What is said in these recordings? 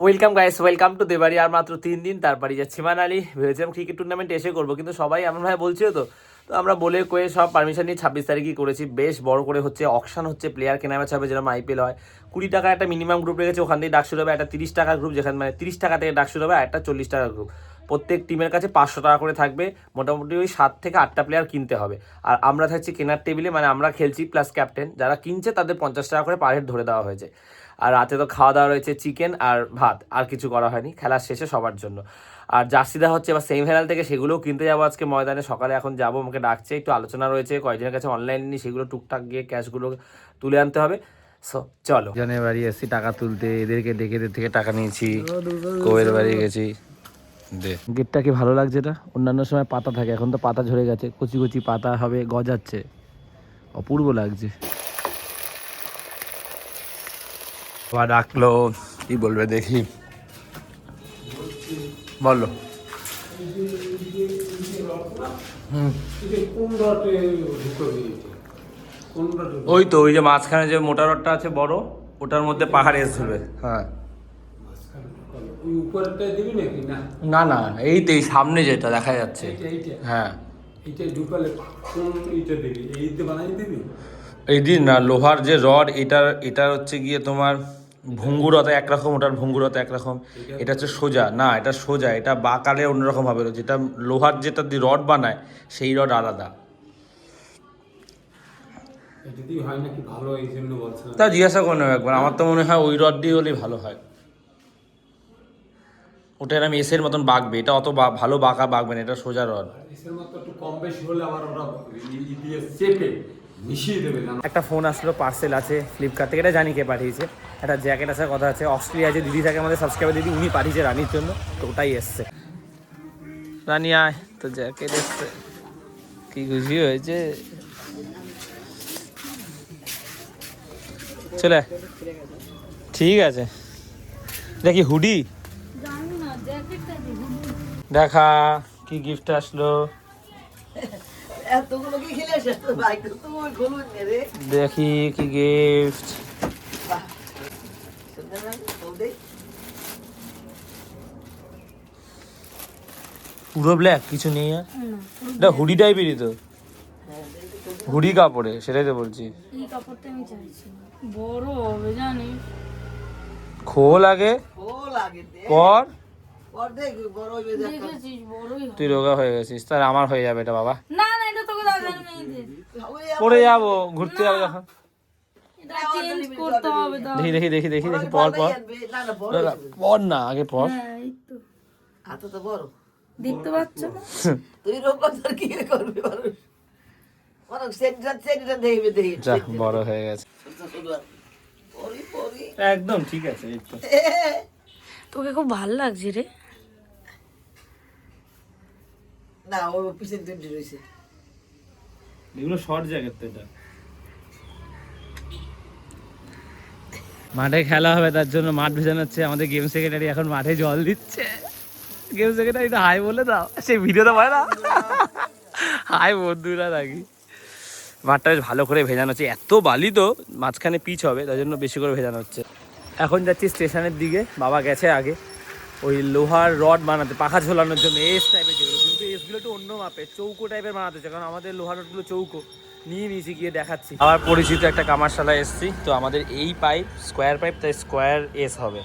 Welcome guys welcome to Debari আর মাত্র তিন দিন তারপরে যাচ্ছি মানালি। ভেবেছিলাম ক্রিকেট টুর্নামেন্ট এসে করব, কিন্তু সবাই এমন ভাই বলছিল তো। তো আমরা বলে কয়ে সব পারমিশন নিয়ে ছাব্বিশ তারিখই করেছি। বেশ বড় করে হচ্ছে অকশন হচ্ছে প্লেয়ার কেনা বেচা হবে যেরকম আইপিএল হয়। কুড়ি টাকা একটা মিনিমাম গ্রুপ রেখেছে, ওখান থেকে ডাক শুরু হবে একটা তিরিশ টাকার গ্রুপ যেখানে মানে তিরিশ টাকা থেকে ডাক শুরু হবে একটা চল্লিশ টাকার গ্রুপ প্রত্যেক টিমের কাছে পাঁচশো টাকা করে থাকবে। মোটামুটি ওই সাত থেকে আটটা প্লেয়ার কিনতে হবে। আর আমরা থাকছি কেনার টেবিলে মানে আমরা খেলছি প্লাস ক্যাপ্টেন যারা কিনছে তাদের পঞ্চাশ টাকা করে পার হেড ধরে দেওয়া হয়েছে। আর রাতে তো খাওয়া দাওয়া রয়েছে চিকেন আর ভাত আর কিছু করা হয়নি খেলার শেষে সবার জন্য। আর জার্সি দেওয়া হচ্ছে এবার সেমিফাইনাল থেকে সেগুলোও কিনতে যাব আজকে ময়দানে সকালে এখন যাব আমাকে ডাকছে একটু আলোচনা রয়েছে কয়েকজনের কাছে অনলাইন নিয়ে সেগুলো টুকটাক গিয়ে ক্যাশগুলো তুলে আনতে হবে। সো চলো। জনের বাড়ি এসেছি টাকা তুলতে এদেরকে ডেকে এদের থেকে টাকা নিয়েছি কোয়ের বাড়ি গেছি। গেটটা কি ভালো লাগছে না? অন্যান্য সময় পাতা থাকে এখন তো পাতা ঝরে গেছে কচি কচি পাতা হবে গজাচ্ছে। অপূর্ব লাগছে। বাবা ডাকলো কি বলবে দেখি। বলো। ওই তো ওই যে মাঝখানে যে মোটা রডটা আছে বড় ওটার মধ্যে পাহাড় এসে ধরবে হ্যাঁ। ওই উপরেরটা দিবি নাকি না না না এই তো এই সামনে যেটা দেখা যাচ্ছে। এইটা এইটা। হ্যাঁ। এইটা ঢুকালে কোন এইটা দিবি এইতে বানাই দিবি? এই দিন না লোহার যে রড এটার এটা হচ্ছে গিয়ে তোমার ভঙ্গুরতা একরকম ওটার ভঙ্গুরতা একরকম। এটা হচ্ছে সোজা। না এটা সোজা এটা বাঁকালে অন্যরকম হবে। যেটা লোহার যেটা দিয়ে রড বানায় সেই রড আলাদা। তা জিজ্ঞাসা করে নেব একবার। আমার তো মনে হয় ওই রড দিয়ে হলেই ভালো হয়। ওটা এরম এসের মতন বাঁকবে। এটা অত ভালো বাঁকা বাঁকবে না এটা সোজা রড। এসের মতো একটু কম বেশি হলে আবার ওরা চেপে মিশিয়ে দেবে একটা ফোন আসলো পার্সেল আছে ফ্লিপকার্ট থেকে। এটা জানি কে পাঠিয়েছে। একটা জ্যাকেট আসার কথা আছে। অস্ট্রেলিয়া যে দিদি থাকে আমাদের সাবস্ক্রাইবার দিদি উনি পাঠিয়েছে রানির জন্য। তো ওটাই এসছে। রানি আয়। তো জ্যাকেট এসছে। কি খুশি হয়েছে। চলে। ঠিক আছে। দেখি হুডি দেখা কি গিফট আসলো? এতগুলো কি খেলে শেষ তো বাইক তো ওই গলুন রে। দেখি কি গিফট পুরো ব্ল্যাক কিছু নেই আর? না এটা হুডি টাইপেরই তো। হুডি কাপড়ে সেটাই তো বলছি। এই কাপড়টা আমি চাইছি বড় হবে জানিস? খোল আগে। লাগে দে। তুই রোগা হয়ে গেছিস তাহলে আমার হয়ে যাবে এটা বাবা। না না এটা তোকে। পরে যাব। ঘুরতে যাব যখন। এটা চেঞ্জ করতে হবে তো দেখি দেখি দেখি দেখি দেখি পর পর। না না বড় না, না, পর না আগে পর। হ্যাঁ তো। বড়। দেখতে পাচ্ছ তুই রোগ তোর কি করবি বড় বড় সেন্টার সেন্টার দেখবে দেখি। বড় হয়ে গেছে। একদম ঠিক আছে তোকে খুব ভালো লাগছে রে। না ও পিছন তিনটি রয়েছে। এগুলো শর্ট জ্যাকেট তো এটা। মাঠে খেলা হবে তার জন্য মাঠ ভেজানো হচ্ছে। আমাদের গেম সেক্রেটারি এখন মাঠে জল দিচ্ছে। গেম সেক্রেটারি তো হাই বলে দাও সেই ভিডিওটা পায় না। হাই বন্ধুরা নাকি? মাঠটা বেশ ভালো করে ভেজানো হচ্ছে। এত বালি তো মাঝখানে পিচ হবে তার জন্য বেশি করে ভেজানো হচ্ছে। এখন যাচ্ছি স্টেশনের দিকে বাবা গেছে আগে। ওই লোহার রড বানাতে পাখা ঝোলানোর জন্য এস টাইপের যেগুলো। কিন্তু এসগুলো একটু অন্য মাপের চৌকো টাইপের বানাতে চায় কারণ আমাদের লোহার রডগুলো চৌকো। নিয়ে নিয়েছি গিয়ে দেখাচ্ছি। আবার পরিচিত একটা কামারশালায় এসেছি তো আমাদের এই পাইপ স্কোয়ার পাইপ তাই স্কোয়ার এস হবে।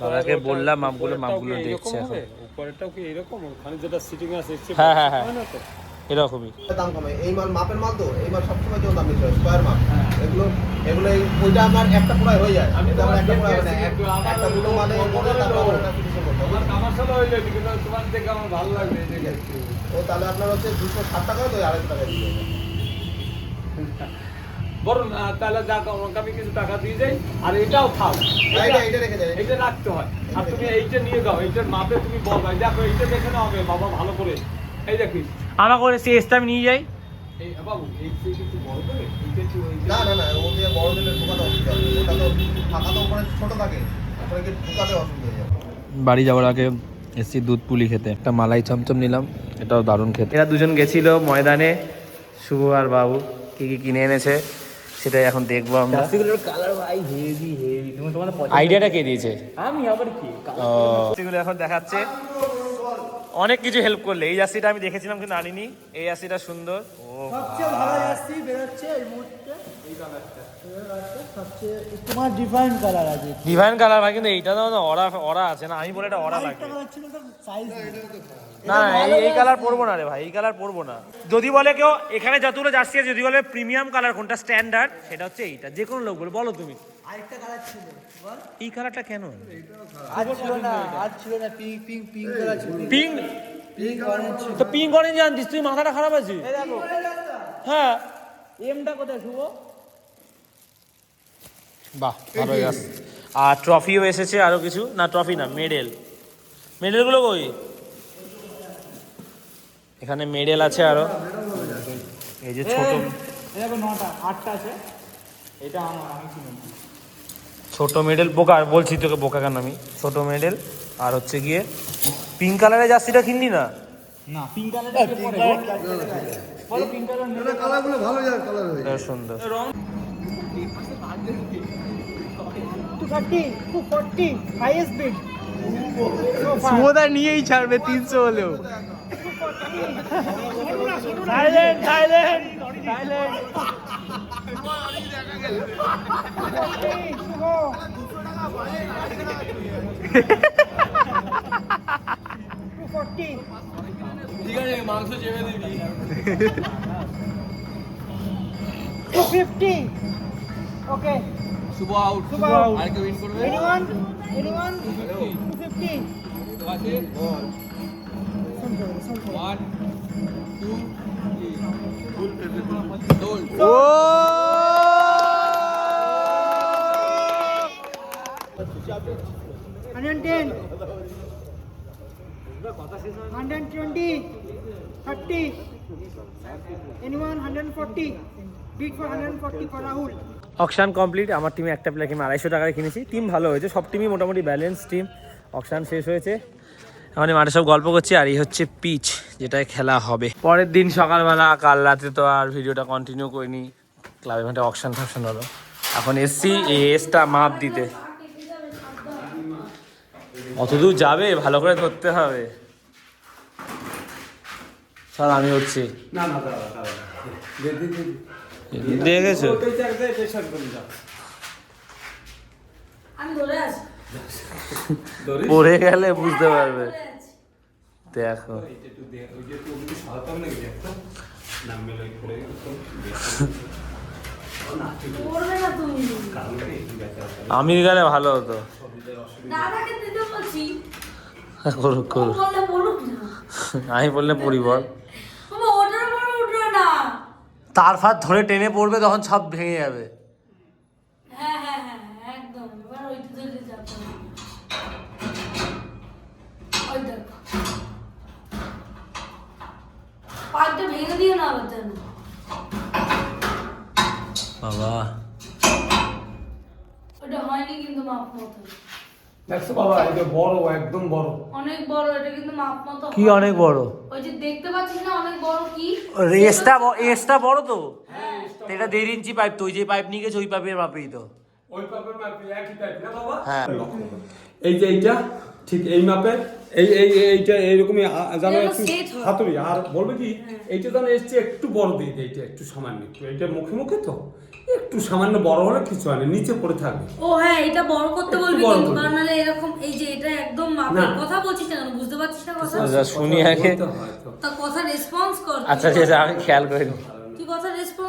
দাদাকে বললাম মাপগুলো মাপগুলো দেখছে এখন। উপরেরটাও কি এরকম? ওখানে যেটা সিটিং আছে হ্যাঁ, হ্যাঁ, হ্যাঁ। হয় এরকমই দাম কমে। এই মাল মাপের মাল তো এই মাল সবসময় যেমন দাম হয় স্কোয়ার মাপ এগুলো এগুলো ওইটা আমার একটা পুরাই হয়ে যায়। আমি এটা আমার একটা পুরাই হবে না দেখে এক- আসছি, আমার একটা দুটো হবে আমার কামারশালা হইলে কিন্তু তোমার দেখে আমার ভালো লাগবে ও তাহলে আপনার হচ্ছে দুশো ষাট টাকা তো আড়াইশো টাকা দিয়ে না তাহলে যা আমাকে আমি কিছু টাকা দিয়ে যাই আর এটাও খাও। না, এটা রাখতে হয়। আর তুমি এইটা নিয়ে যাও এইটার মাপে তুমি বলবা দেখো এইটা দেখে নাও হবে বাবা ভালো করে। এই দেখিস আমার করে সে এসটা আমি নিয়ে যাই। এই বাবু এই থেকে একটু বড় হয়ে যাওয়ার আগে এসছি দুধ পুলি খেতে। একটা মালাই চমচম নিলাম এটাও দারুণ খেতে। এরা দুজন গেছিল ময়দানে শুভ আর বাবু কি কি কিনে এনেছে সেটাই এখন দেখব আমরা। কালার ভাই হেভি হেভি। আইডিয়াটা কে দিয়েছে? আমি আবার কি? সেগুলো এখন দেখাচ্ছে। অনেক কিছু হেল্প করলে। এই জার্সিটা আমি দেখেছিলাম কিন্তু আনিনি। এই জার্সিটা সুন্দর। ও সবচেয়ে ভালো জার্সি বেরোচ্ছে এই মুহূর্তে। এই কালারটা সবচেয়ে তোমার ডিফারেন্ট কালার আছে ডিভাইন কালার ভাই কিন্তু এইটা তো অরা অরা আছে না। আমি বলে এটা অরা না এই এই কালার পরবো না রে ভাই এই কালার পরবো না। যদি বলে কেউ এখানে যতগুলো জার্সি আছে যদি বলে প্রিমিয়াম কালার কোনটা স্ট্যান্ডার্ড সেটা হচ্ছে এইটা। যে কোনো লোক বলে বলো তুমি। আরেকটা কালার ছিল। বল। এই কালারটা কেন? আজ ছিল না আজ ছিল না পিঙ্ক পিঙ্ক পিঙ্ক কালার ছিল। পিঙ্ক পিঙ্ক অরেঞ্জ ছিল। তো পিঙ্ক অরেঞ্জ আনতিস তুই মাথাটা খারাপ আছে হ্যাঁ। এমটা কোথায় শুভ? বাহ ভালো গাছ আর ট্রফিও এসেছে আরও কিছু? না ট্রফি না মেডেল মেডেলগুলো কই? এখানে মেডেল আছে আরও। এই যে ছোট। আটটা আছে। এটা আমার আমি কিনে ছোট মেডেল বোকা বলছি তোকে বোকা কেন আমি? ছোট মেডেল আর হচ্ছে গিয়ে পিঙ্ক কালারের জার্সিটা কিনলি না? পিঙ্ক হয়ে সুন্দর। সুমোদা নিয়েই ছাড়বে তিনশো হলেও। থাইল্যান্ড থাইল্যান্ড থাইল্যান্ড ঠিক আছে মাংস চেপে দিবি fifty okay Shubho out Shubho out আর কে উইন করবে এনিওয়ান এনিওয়ান 250 পাশে বল ওয়ান টু থ্রি দোল ও 110 120 30 anyone 140 bid for 140 for Rahul auction complete আমার টিমে একটা প্লেয়ার কিনে আড়াইশো টাকায় কিনেছি। টিম ভালো হয়েছে। সব টিমই মোটামুটি ব্যালেন্স টিম অকশান শেষ হয়েছে। এখন মাঠে সব গল্প করছি। আর এই হচ্ছে পিচ যেটায় খেলা হবে। পরের দিন সকালবেলা, কাল রাতে তো আর ভিডিওটা কন্টিনিউ করিনি। ক্লাবে মাঠে অকশান ফাকশান হলো। এখন এসছি এই এসটা মাপ দিতে। অত দূর যাবে? ভালো করে ধরতে হবে। স্যার আমি হচ্ছি। না না দাঁড়া দাঁড়া দে দে দে দেখেছ পড়ে গেলে বুঝতে পারবে। ধরে দেখো। দেখা আমি গেলে ভালো হতো। করুক না। আমি বললে পরিবার না। তার ফার ধরে টেনে পড়বে তখন সব ভেঙে যাবে। হ্যাঁ হ্যাঁ হ্যাঁ হ্যাঁ, একদম এবার ওইটা ধরে যাবে ওই দেখো পাইপটা ভেঙে দিও না আবার যেন বাবা। ওটা হয়নি কিন্তু মাপ মতো। দেখছ বাবা এটা বড় একদম বড়। অনেক বড় এটা কিন্তু মাপ মতো কি অনেক বড়? ওই যে দেখতে পাচ্ছিস না অনেক বড় কি? রেসটা এসটা বড় তো? তো এটা দেড় ইঞ্চি পাইপ তো ওই যে পাইপ নিয়ে গেছে ওই পাইপের মাপেই তো। ওই পাপের মাপে একই টাইপ না বাবা? হ্যাঁ। এই যে এইটা ঠিক এই মাপের। এই এই এই- এইটা এইরকমই যেন একটু হাতুড়ি। আর বলবে কি এইটা জানো এসছে একটু বড় দিয়ে দেয় এইটা একটু সামান্য একটু। এইটা মুখে মুখে তো একটু সামান্য বড় হলে কিছু হয় না নিচে পড়ে থাকবে। ও হ্যাঁ এটা বড় করতে বলবি কিন্তু কারণ নাহলে এরকম এই যে এটা একদম মাপের কথা বলছিস না কেন? বুঝতে পারছিস না কথা? আচ্ছা, শুনি আগে। তো। কথা রেসপন্স কর। তুই। আচ্ছা সেটা আমি খেয়াল করে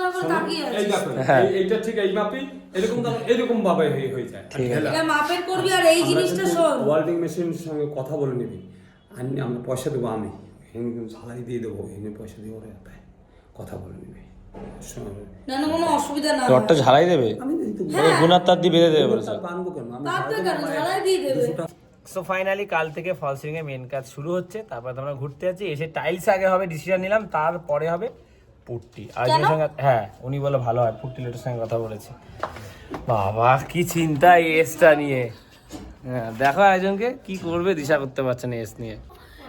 এই হ্যাঁ। এই- এইটা ঠিক এই মাপই এরকম এরকম ভাবে যায়। ঠিক আছে। এটা মাপের করবি আর এই জিনিসটা শোন। ওয়ার্ল্ডিং মেশিনের সঙ্গে কথা বলে নিবি। আমরা পয়সা দেবো আমি। কিন্তু দিয়ে দেবো এখানে পয়সা দিয়ে ওরা দেয়। কথা বলে নিবি। শোনো, যেন কোনো অসুবিধা না রডটা ঝালাই দেবে? আমি কিন্তু হ্যাঁ। তার দিয়ে বেঁধে দেবে বলেছে। বানবো কেন? ঝালাই কেন? দেবো, ঝালাই দিয়ে দেবে। সো ফাইনালি কাল থেকে ফল সিলিং মেন কাজ শুরু হচ্ছে। তারপর আমরা ঘুরতে যাচ্ছি এসে টাইলস আগে হবে ডিসিশন নিলাম তারপরে হবে পুট্টি। কেন? সঙ্গে হ্যাঁ উনি বলে ভালো হয় পুট্টি লেটের সঙ্গে কথা বলেছি। বাবা কি চিন্তা এই এসটা নিয়ে? হ্যাঁ দেখো একজনকে কি করবে দিশা করতে পারছে না এস নিয়ে।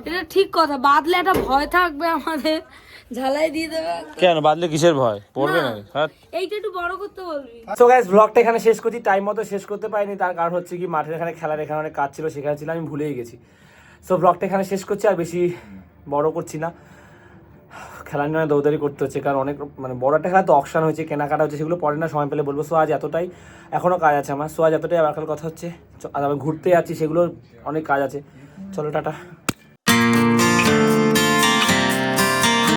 এটা ঠিক কথা বাদলে একটা ভয় থাকবে আমাদের। ঝালাই দিয়ে দেবে। কেন বাদলে কিসের ভয়? পড়বে না হ্যাঁ। এইটা একটু বড় করতে বলবি। সো গাইস ব্লগটা এখানে শেষ করছি টাইম মতো শেষ করতে পারিনি তার কারণ হচ্ছে কি মাঠের এখানে খেলার এখানে অনেক কাজ ছিল সেখানে ছিল আমি ভুলেই গেছি। সো ব্লগটা এখানে শেষ করছি আর বেশি বড় করছি না। খেলা নিয়ে দৌদারি করতে হচ্ছে, কারণ অনেক মানে বড় একটা খেলা তো অকশান হয়েছে, কেনাকাটা হচ্ছে, সেগুলো পরে না সময় পেলে বলব। সো আজ এতটাই এখনও কাজ আছে আমার। সো আজ এতটাই আবার কথা হচ্ছে আর আমি ঘুরতে যাচ্ছি সেগুলো অনেক কাজ আছে। চলো, টাটা।